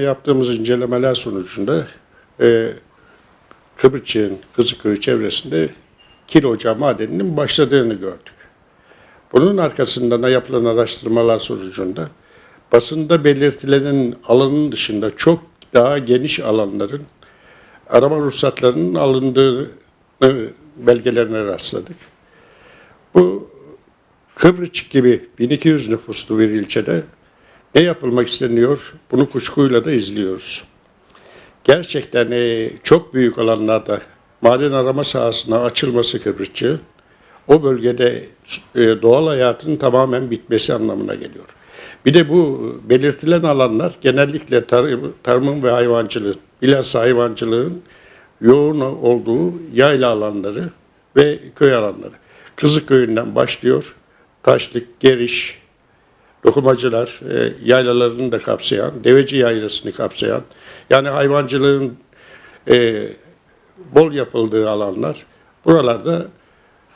Yaptığımız incelemeler sonucunda e, Kıbrısçı'nın Kızılköy çevresinde kil ocağı madeninin başladığını gördük. Bunun arkasından da yapılan araştırmalar sonucunda basında belirtilenin alanın dışında çok daha geniş alanların arama ruhsatlarının alındığını belgelerine rastladık. Bu Kıbrıs gibi 1200 nüfuslu bir ilçede ne yapılmak isteniyor? Bunu kuşkuyla da izliyoruz. Gerçekten e, çok büyük alanlarda maden arama sahasına açılması Kıbrısçı, o bölgede e, doğal hayatın tamamen bitmesi anlamına geliyor. Bir de bu belirtilen alanlar genellikle tarım, tarımın ve hayvancılığın, bilhassa hayvancılığın yoğun olduğu yayla alanları ve köy alanları. Kızıkköy'ünden başlıyor, Taşlık, Geriş, dokumacılar, e, yaylalarını da kapsayan, deveci yaylasını kapsayan, yani hayvancılığın e, bol yapıldığı alanlar, buralarda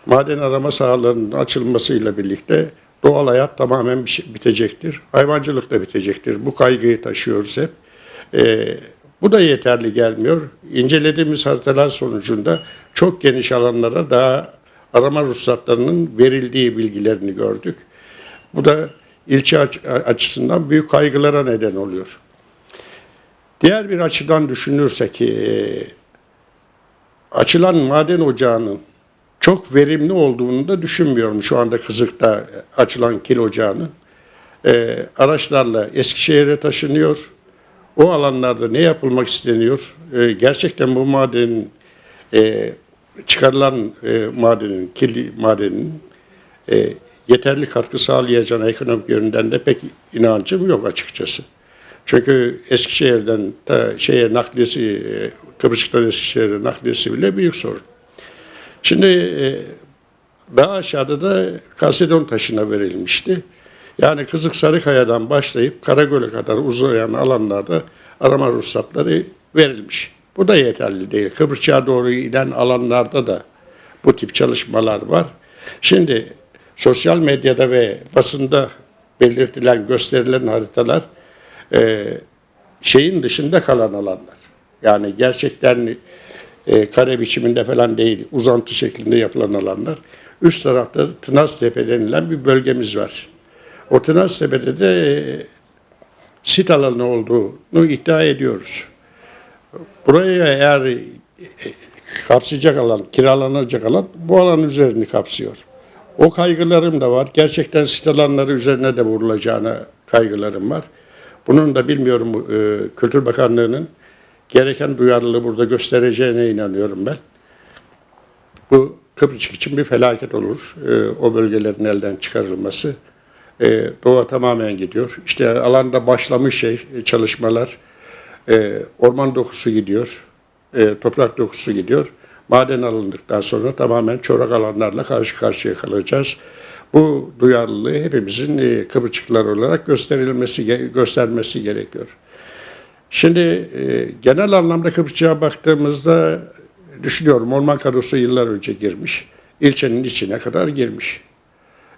maden arama sahalarının açılmasıyla birlikte doğal hayat tamamen şey- bitecektir. Hayvancılık da bitecektir. Bu kaygıyı taşıyoruz hep. E, bu da yeterli gelmiyor. İncelediğimiz haritalar sonucunda çok geniş alanlara daha arama ruhsatlarının verildiği bilgilerini gördük. Bu da ilçe aç- açısından büyük kaygılara neden oluyor. Diğer bir açıdan düşünürsek e, açılan maden ocağının çok verimli olduğunu da düşünmüyorum şu anda Kızık'ta açılan kil ocağının. E, araçlarla Eskişehir'e taşınıyor. O alanlarda ne yapılmak isteniyor? E, gerçekten bu madenin e, çıkarılan e, madenin, kil madenin e, yeterli katkı sağlayacağına ekonomik yönden de pek inancım yok açıkçası. Çünkü Eskişehir'den ta şeye nakliyesi, e, Kıbrıs'tan Eskişehir'e nakliyesi bile büyük sorun. Şimdi e, daha aşağıda da Kalsedon taşına verilmişti. Yani Kızık Sarıkaya'dan başlayıp Karagöl'e kadar uzayan alanlarda arama ruhsatları verilmiş. Bu da yeterli değil. Kıbrıs'a doğru inen alanlarda da bu tip çalışmalar var. Şimdi sosyal medyada ve basında belirtilen, gösterilen haritalar e, şeyin dışında kalan alanlar. Yani gerçekten e, kare biçiminde falan değil, uzantı şeklinde yapılan alanlar. Üst tarafta Tınaztepe denilen bir bölgemiz var. O Tınaztepe'de de e, sit alanı olduğunu iddia ediyoruz. Buraya eğer e, kapsayacak alan, kiralanacak alan bu alan üzerini kapsıyor. O kaygılarım da var. Gerçekten sit üzerine de vurulacağına kaygılarım var. Bunun da bilmiyorum e, Kültür Bakanlığı'nın gereken duyarlılığı burada göstereceğine inanıyorum ben. Bu Kıbrıs için bir felaket olur. E, o bölgelerin elden çıkarılması. E, doğa tamamen gidiyor. İşte alanda başlamış şey e, çalışmalar. E, orman dokusu gidiyor. E, toprak dokusu gidiyor. Maden alındıktan sonra tamamen çorak alanlarla karşı karşıya kalacağız. Bu duyarlılığı hepimizin e, Kıbrısçıklar olarak gösterilmesi göstermesi gerekiyor. Şimdi e, genel anlamda Kıbrısçığa baktığımızda düşünüyorum orman kadrosu yıllar önce girmiş. İlçenin içine kadar girmiş.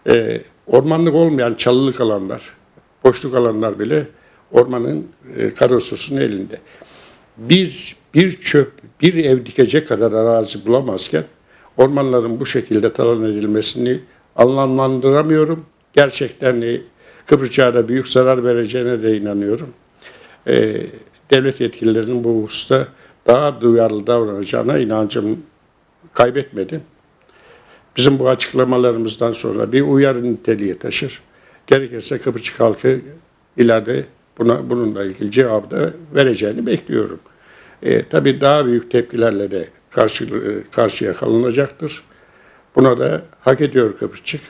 E, ormanlık olmayan çalılık alanlar, boşluk alanlar bile ormanın e, elinde. Biz bir çöp, bir ev dikecek kadar arazi bulamazken ormanların bu şekilde talan edilmesini anlamlandıramıyorum. Gerçekten e, Kıbrıs'a büyük zarar vereceğine de inanıyorum. E, devlet yetkililerinin bu hususta daha duyarlı davranacağına inancım kaybetmedim. Bizim bu açıklamalarımızdan sonra bir uyarı niteliği taşır. Gerekirse Kıbrıs halkı ileride buna bununla ilgili cevabı da vereceğini bekliyorum. E, tabii daha büyük tepkilerle de karşı, e, karşıya kalınacaktır. Buna da hak ediyor Kıbrısçık.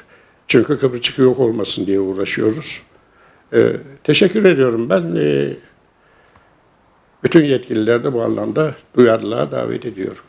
Çünkü Kıbrısçık yok olmasın diye uğraşıyoruz. E, teşekkür ediyorum ben. E, bütün yetkililer de bu anlamda duyarlılığa davet ediyorum.